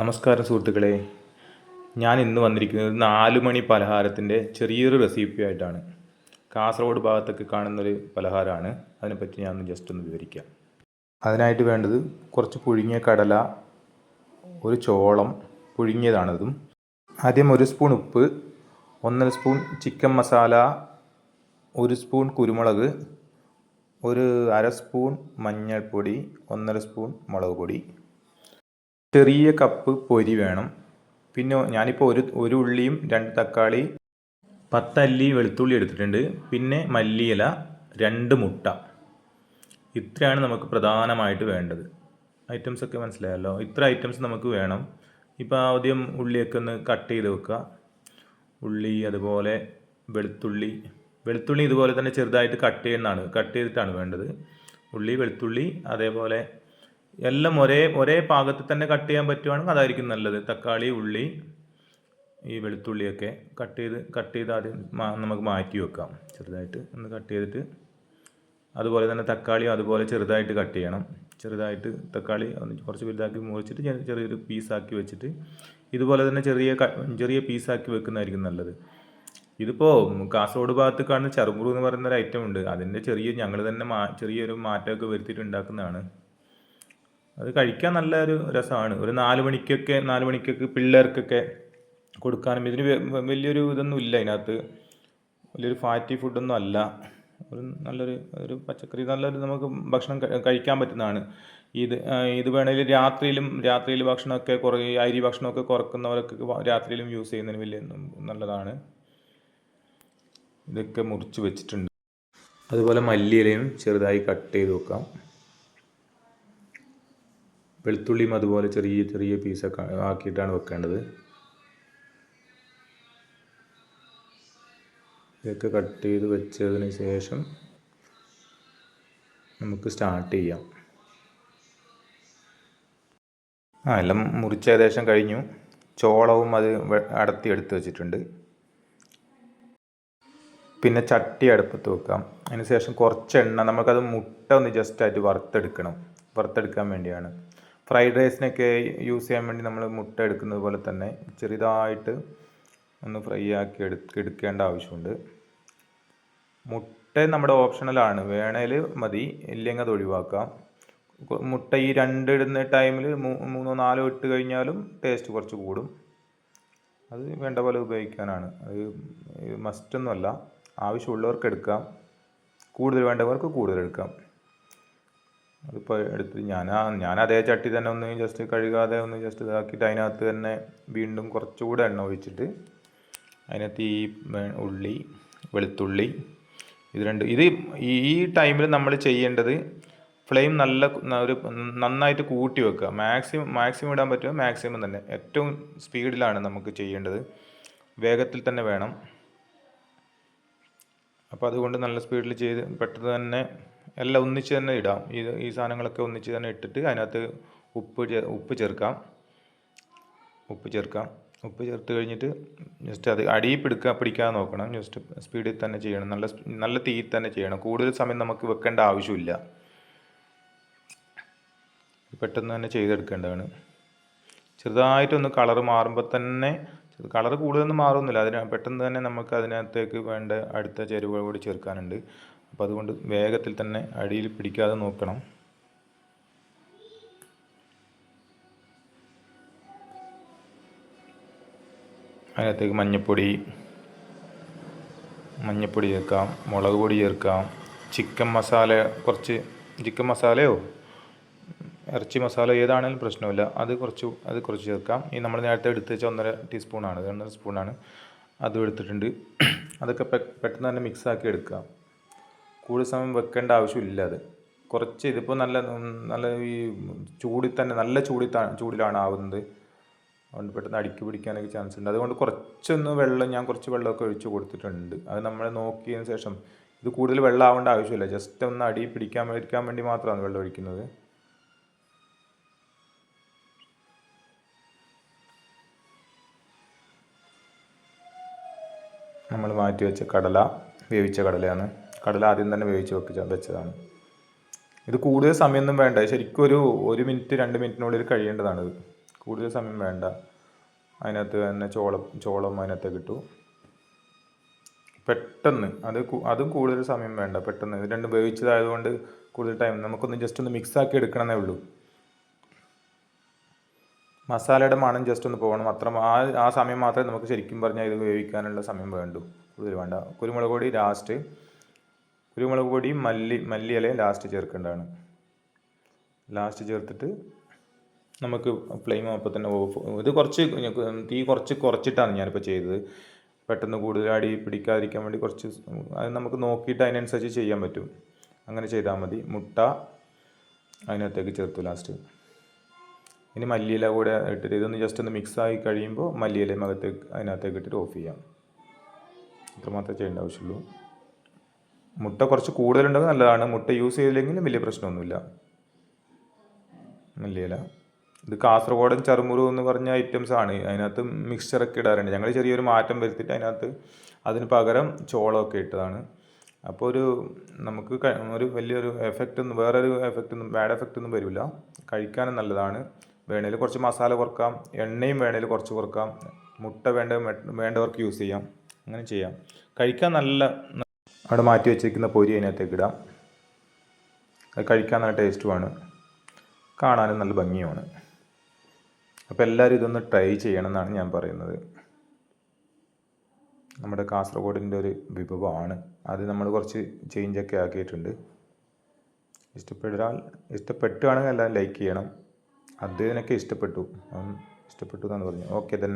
നമസ്കാരം സുഹൃത്തുക്കളെ. ഞാൻ ഇന്ന് വന്നിരിക്കുന്നത് നാല് മണി പലഹാരത്തിന്റെ ചെറിയൊരു റെസിപ്പി ആയിട്ടാണ്. കാസർഗോഡ് ഭാഗത്തൊക്കെ കാണുന്നൊരു പലഹാരമാണ്. അതിനെപ്പറ്റി ഞാൻ ജസ്റ്റ് ഒന്ന് വിവരിക്കാം. അതിനായിട്ട് വേണ്ടത് കുറച്ച് പുഴുങ്ങിയ കടല ഒരു ചോളം പുഴുങ്ങിയതാണതും. ആദ്യം ഒരു സ്പൂൺ ഉപ്പ് ഒന്നര സ്പൂൺ ചിക്കൻ മസാല ഒരു സ്പൂൺ കുരുമുളക് ഒരു അര സ്പൂൺ മഞ്ഞൾപ്പൊടി ഒന്നര സ്പൂൺ മുളക് പൊടി. ചെറിയ കപ്പ് പൊരി വേണം. പിന്നെ ഞാനിപ്പോൾ ഒരു ഒരു ഉള്ളിയും രണ്ട് തക്കാളി പത്തല്ലി വെളുത്തുള്ളി എടുത്തിട്ടുണ്ട്. പിന്നെ മല്ലിയില രണ്ട് മുട്ട. ഇത്രയാണ് നമുക്ക് പ്രധാനമായിട്ട് വേണ്ടത്. ഐറ്റംസ് ഒക്കെ മനസ്സിലായല്ലോ? ഇത്ര ഐറ്റംസ് നമുക്ക് വേണം. ഇപ്പോൾ ആദ്യം ഉള്ളിയൊക്കെ ഒന്ന് കട്ട് ചെയ്ത് വെക്കുക. ഉള്ളി അതുപോലെ വെളുത്തുള്ളി. വെളുത്തുള്ളി ഇതുപോലെ തന്നെ ചെറുതായിട്ട് കട്ട് ചെയ്യുന്നതാണ്. കട്ട് ചെയ്തിട്ടാണ് വേണ്ടത്. ഉള്ളി വെളുത്തുള്ളി അതേപോലെ എല്ലാം ഒരേ ഒരേ പാകത്തിൽ തന്നെ കട്ട് ചെയ്യാൻ പറ്റുവാണെങ്കിൽ അതായിരിക്കും നല്ലത്. തക്കാളി ഉള്ളി ഈ വെളുത്തുള്ളിയൊക്കെ കട്ട് ചെയ്ത് കട്ട് ചെയ്ത് ആദ്യം നമുക്ക് മാറ്റി വെക്കാം. ചെറുതായിട്ട് ഒന്ന് കട്ട് ചെയ്തിട്ട് അതുപോലെ തന്നെ തക്കാളിയും അതുപോലെ ചെറുതായിട്ട് കട്ട് ചെയ്യണം. ചെറുതായിട്ട് തക്കാളി ഒന്ന് കുറച്ച് വലുതാക്കി മുറിച്ചിട്ട് ചെറിയ- ചെറിയൊരു പീസാക്കി വെച്ചിട്ട് ഇതുപോലെ തന്നെ ചെറിയ ചെറിയ പീസാക്കി വെക്കുന്നതായിരിക്കും നല്ലത്. ഇതിപ്പോൾ കാസർഗോഡ് ഭാഗത്ത് കാണുന്ന ചെറുപുറു എന്ന് പറയുന്ന ഒരു ഐറ്റം ഉണ്ട്. അതിന്റെ ചെറിയ ഞങ്ങൾ തന്നെ മാ ചെറിയൊരു മാറ്റമൊക്കെ വരുത്തിയിട്ട് ഉണ്ടാക്കുന്നതാണ് അത് കഴിക്കാൻ നല്ലൊരു രസമാണ്. ഒരു നാല് മണിക്കൊക്കെ നാല് മണിക്കൊക്കെ പിള്ളേർക്കൊക്കെ കൊടുക്കാനും ഇതിന് വലിയൊരു ഇതൊന്നും ഇല്ല അതിനകത്ത്. വലിയൊരു ഫാറ്റി ഫുഡൊന്നും അല്ല. ഒരു നല്ലൊരു ഒരു പച്ചക്കറി നല്ലൊരു നമുക്ക് ഭക്ഷണം കഴിക്കാൻ പറ്റുന്നതാണ്. ഇത് ഇത് വേണമെങ്കിൽ രാത്രിയിലും രാത്രിയിൽ ഭക്ഷണമൊക്കെ കുറേ അരി ഭക്ഷണമൊക്കെ കുറക്കുന്നവരൊക്കെ രാത്രിയിലും യൂസ് ചെയ്യുന്നതിന് വലിയ നല്ലതാണ്. ഇതൊക്കെ മുറിച്ച് വെച്ചിട്ടുണ്ട്. അതുപോലെ മല്ലിയിലയും ചെറുതായി കട്ട് ചെയ്ത് വെക്കാം. വെളുത്തുള്ളിയും അതുപോലെ ചെറിയ ചെറിയ പീസൊക്കെ ആക്കിയിട്ടാണ് വെക്കേണ്ടത്. ഇതൊക്കെ കട്ട് ചെയ്ത് വെച്ചതിന് ശേഷം നമുക്ക് സ്റ്റാർട്ട് ചെയ്യാം. ആ എല്ലാം മുറിച്ച ഏകദേശം കഴിഞ്ഞു. ചോളവും അത് അടത്തി എടുത്ത് വെച്ചിട്ടുണ്ട്. പിന്നെ ചട്ടി അടുപ്പത്ത് വെക്കാം. അതിന് ശേഷം കുറച്ച് എണ്ണ നമുക്കത് മുട്ട ഒന്ന് ജസ്റ്റ് ആയിട്ട് വറുത്തെടുക്കണം. വറുത്തെടുക്കാൻ വേണ്ടിയാണ്. ഫ്രൈഡ് റൈസിനൊക്കെ യൂസ് ചെയ്യാൻ വേണ്ടി നമ്മൾ മുട്ട എടുക്കുന്നത് പോലെ തന്നെ ചെറുതായിട്ട് ഒന്ന് ഫ്രൈ ആക്കി എടുക്ക എടുക്കേണ്ട ആവശ്യമുണ്ട്. മുട്ട നമ്മുടെ ഓപ്ഷണലാണ് വേണേൽ മതി. ഇല്ലെങ്കിൽ അത് ഒഴിവാക്കാം. മുട്ട ഈ രണ്ട് ഇടുന്ന ടൈമിൽ മൂന്നോ നാലോ ഇട്ട് കഴിഞ്ഞാലും ടേസ്റ്റ് കുറച്ച് കൂടും. അത് വേണ്ട പോലെ ഉപയോഗിക്കാനാണ്. അത് മസ്റ്റൊന്നുമല്ല. ആവശ്യമുള്ളവർക്ക് എടുക്കാം. കൂടുതൽ വേണ്ടവർക്ക് കൂടുതൽ എടുക്കാം. അതിപ്പോൾ എടുത്ത് ഞാൻ ഞാൻ അതേ ചട്ടി തന്നെ ഒന്ന് ജസ്റ്റ് കഴുകാതെ ഒന്ന് ജസ്റ്റ് ഇതാക്കിയിട്ട് അതിനകത്ത് തന്നെ വീണ്ടും കുറച്ചുകൂടെ എണ്ണ ഒഴിച്ചിട്ട് അതിനകത്ത് ഈ ഉള്ളി വെളുത്തുള്ളി ഇത് രണ്ട് ഇത് ഈ ടൈമിൽ നമ്മൾ ചെയ്യേണ്ടത് ഫ്ലെയിം നല്ല ഒരു നന്നായിട്ട് കൂട്ടി വെക്കുക. മാക്സിമം മാക്സിമം ഇടാൻ പറ്റുമോ മാക്സിമം തന്നെ. ഏറ്റവും സ്പീഡിലാണ് നമുക്ക് ചെയ്യേണ്ടത്. വേഗത്തിൽ തന്നെ വേണം. അപ്പോൾ അതുകൊണ്ട് നല്ല സ്പീഡിൽ ചെയ്ത് പെട്ടെന്ന് തന്നെ എല്ലാം ഒന്നിച്ച് തന്നെ ഇടാം. ഈ ഈ സാധനങ്ങളൊക്കെ ഒന്നിച്ച് തന്നെ ഇട്ടിട്ട് അതിനകത്ത് ഉപ്പ് ഉപ്പ് ചേർക്കാം. ഉപ്പ് ചേർക്കാം. ഉപ്പ് ചേർത്ത് കഴിഞ്ഞിട്ട് ജസ്റ്റ് അത് അടിയിൽ പിടിക്കുക പിടിക്കാതെ നോക്കണം. ജസ്റ്റ് സ്പീഡിൽ തന്നെ ചെയ്യണം. നല്ല നല്ല തീയിൽ തന്നെ ചെയ്യണം. കൂടുതൽ സമയം നമുക്ക് വെക്കേണ്ട ആവശ്യമില്ല. പെട്ടെന്ന് തന്നെ ചെയ്തെടുക്കേണ്ടതാണ്. ചെറുതായിട്ടൊന്ന് കളർ മാറുമ്പോൾ തന്നെ കളർ കൂടുതലൊന്നും മാറുന്നില്ല അതിന് പെട്ടെന്ന് തന്നെ നമുക്ക് അതിനകത്തേക്ക് വേണ്ട അടുത്ത ചേരുവകൾ കൂടി ചേർക്കാനുണ്ട്. അപ്പോൾ അതുകൊണ്ട് വേഗത്തിൽ തന്നെ അടിയിൽ പിടിക്കാതെ നോക്കണം. അതിനകത്തേക്ക് മഞ്ഞപ്പൊടി മഞ്ഞപ്പൊടി ചേർക്കാം മുളക് പൊടി ചേർക്കാം ചിക്കൻ മസാല കുറച്ച് ചിക്കൻ മസാലയോ? ഇറച്ചി മസാല ഏതാണെങ്കിലും പ്രശ്നമില്ല. അത് കുറച്ച് അത് കുറച്ച് ചേർക്കാം. ഈ നമ്മൾ നേരത്തെ എടുത്ത് വെച്ച ഒന്നര ടീസ്പൂണാണ് ഒന്നര സ്പൂണാണ് അതും എടുത്തിട്ടുണ്ട്. അതൊക്കെ പെട്ടെന്ന് തന്നെ മിക്സാക്കി എടുക്കാം. കൂടുതൽ സമയം വെക്കേണ്ട ആവശ്യമില്ല അത്. കുറച്ച് ഇതിപ്പോൾ നല്ല നല്ല ഈ ചൂടിൽ തന്നെ നല്ല ചൂടിൽ ചൂടിലാണ് ആവുന്നത്. അതുകൊണ്ട് പെട്ടെന്ന് അടുക്കി പിടിക്കാനൊക്കെ ചാൻസ് ഉണ്ട്. അതുകൊണ്ട് കുറച്ചൊന്ന് വെള്ളം ഞാൻ കുറച്ച് വെള്ളമൊക്കെ ഒഴിച്ച് കൊടുത്തിട്ടുണ്ട്. അത് നമ്മൾ നോക്കിയതിന് ശേഷം ഇത് കൂടുതൽ വെള്ളം ആവേണ്ട ആവശ്യമില്ല. ജസ്റ്റ് ഒന്ന് അടി പിടിക്കാൻ ഇരിക്കാൻ വേണ്ടി മാത്രമാണ് വെള്ളം ഒഴിക്കുന്നത്. നമ്മൾ മാറ്റി വെച്ച കടല വേവിച്ച കടലയാണ്. കടല ആദ്യം തന്നെ വേവിച്ച് വെപ്പിച്ച വെച്ചതാണ്. ഇത് കൂടുതൽ സമയമൊന്നും വേണ്ട. ശരിക്കും ഒരു ഒരു മിനിറ്റ് രണ്ട് മിനിറ്റിനുള്ളിൽ കഴിയേണ്ടതാണ് ഇത്. കൂടുതൽ സമയം വേണ്ട. അതിനകത്ത് തന്നെ ചോളം ചോളം അതിനകത്ത് കിട്ടും പെട്ടെന്ന് അത് അതും കൂടുതൽ സമയം വേണ്ട. പെട്ടെന്ന്. ഇത് രണ്ടും വേവിച്ചതായതുകൊണ്ട് കൂടുതൽ ടൈം നമുക്കൊന്ന് ജസ്റ്റ് ഒന്ന് മിക്സ് ആക്കി എടുക്കണമെന്നേ ഉള്ളൂ. മസാലയുടെ മണം ജസ്റ്റ് ഒന്ന് പോകണം. അത്ര ആ ആ സമയം മാത്രമേ നമുക്ക് ശരിക്കും പറഞ്ഞാൽ ഇത് വേവിക്കാനുള്ള സമയം വേണ്ടൂ. കൂടുതൽ വേണ്ട. കുരുമുളക് പൊടി ലാസ്റ്റ് കുരുമുളക് പൊടി മല്ലി മല്ലി മല്ലിയിലയും ലാസ്റ്റ് ചേർക്കേണ്ടതാണ്. ലാസ്റ്റ് ചേർത്തിട്ട് നമുക്ക് ഫ്ലെയിം അപ്പോൾ തന്നെ ഓഫ് ഇത് കുറച്ച് തീ കുറച്ച് കുറച്ചിട്ടാണ് ഞാനിപ്പോൾ ചെയ്തത്. പെട്ടെന്ന് കൂടുതൽ അടി പിടിക്കാതിരിക്കാൻ വേണ്ടി കുറച്ച് അത് നമുക്ക് നോക്കിയിട്ട് അതിനനുസരിച്ച് ചെയ്യാൻ പറ്റും. അങ്ങനെ ചെയ്താൽ മതി. മുട്ട അതിനകത്തേക്ക് ചേർത്തു ലാസ്റ്റ് ഇനി മല്ലിയില കൂടെ ഇട്ടിട്ട് ഇതൊന്ന് ജസ്റ്റ് ഒന്ന് മിക്സ് ആയി കഴിയുമ്പോൾ മല്ലിയിലയും അകത്തേക്ക് അതിനകത്തേക്ക് ഇട്ടിട്ട് ഓഫ് ചെയ്യാം. ഇത്രമാത്രമേ ചെയ്യേണ്ട ആവശ്യമുള്ളൂ. മുട്ട കുറച്ച് കൂടുതലുണ്ടെങ്കിൽ നല്ലതാണ്. മുട്ട യൂസ് ചെയ്തില്ലെങ്കിലും വലിയ പ്രശ്നമൊന്നുമില്ല. മല്ലിയില. ഇത് കാസർഗോഡൻ ചറുമുറു എന്ന് പറഞ്ഞ ഐറ്റംസ് ആണ്. അതിനകത്ത് മിക്സ്ചറൊക്കെ ഇടാറുണ്ട്. ഞങ്ങൾ ചെറിയൊരു മാറ്റം വരുത്തിയിട്ട് അതിനകത്ത് അതിന് പകരം ചോളമൊക്കെ ഇട്ടതാണ്. അപ്പോൾ ഒരു നമുക്ക് ഒരു വലിയൊരു എഫക്റ്റ് ഒന്നും വേറൊരു എഫക്റ്റ് ഒന്നും ബാഡ് എഫക്റ്റ് ഒന്നും വരില്ല. കഴിക്കാനും നല്ലതാണ്. വേണേൽ കുറച്ച് മസാല കുറക്കാം. എണ്ണയും വേണേൽ കുറച്ച് കുറക്കാം. മുട്ട വേണ്ട വേണ്ടവർക്ക് യൂസ് ചെയ്യാം. അങ്ങനെ ചെയ്യാം. കഴിക്കാൻ നല്ല അവിടെ മാറ്റി വെച്ചിരിക്കുന്ന പൊരി അതിനകത്തേക്ക് ഇടാം. അത് കഴിക്കാൻ നല്ല ടേസ്റ്റുമാണ് കാണാനും നല്ല ഭംഗിയുമാണ്. അപ്പോൾ എല്ലാവരും ഇതൊന്ന് ട്രൈ ചെയ്യണം എന്നാണ് ഞാൻ പറയുന്നത്. നമ്മുടെ കാസർഗോഡിന്റെ ഒരു വിഭവമാണ്. അത് നമ്മൾ കുറച്ച് ചേഞ്ചൊക്കെ ആക്കിയിട്ടുണ്ട്. ഇഷ്ടപ്പെടാൻ ഇഷ്ടപ്പെട്ടുകയാണെങ്കിൽ എല്ലാവരും ലൈക്ക് ചെയ്യണം. അദ്ദേഹത്തിനൊക്കെ ഇഷ്ടപ്പെട്ടു. ഇഷ്ടപ്പെട്ടു എന്നാണ് പറഞ്ഞു ഓക്കെ ദെൻ